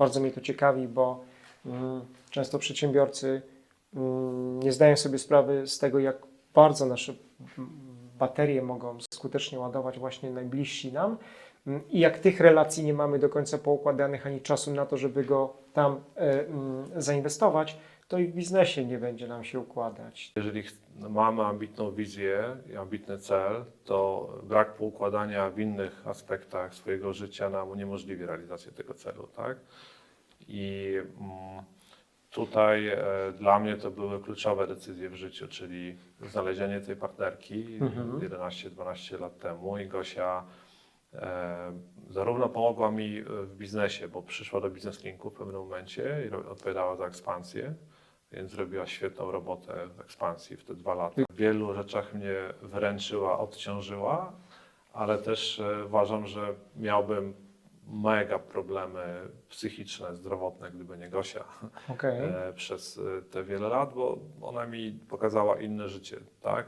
Bardzo mnie to ciekawi, bo mm, często przedsiębiorcy mm, nie zdają sobie sprawy z tego, jak bardzo nasze mm, baterie mogą skutecznie ładować właśnie najbliżsi nam i jak tych relacji nie mamy do końca poukładanych, ani czasu na to, żeby go tam e, zainwestować, to i w biznesie nie będzie nam się układać. Jeżeli ch- mamy ambitną wizję i ambitny cel, to brak poukładania w innych aspektach swojego życia nam uniemożliwi realizację tego celu, tak? I mm, tutaj e, dla mnie to były kluczowe decyzje w życiu, czyli znalezienie tej partnerki Mhm. 11-12 lat temu i Gosia e, zarówno pomogła mi w biznesie, bo przyszła do Business Linku w pewnym momencie i odpowiadała za ekspansję, więc zrobiła świetną robotę w ekspansji w te dwa lata. W wielu rzeczach mnie wyręczyła, odciążyła, ale też e, uważam, że miałbym mega problemy psychiczne, zdrowotne, gdyby nie Gosia Okej. e, przez e, te wiele lat, bo ona mi pokazała inne życie, tak?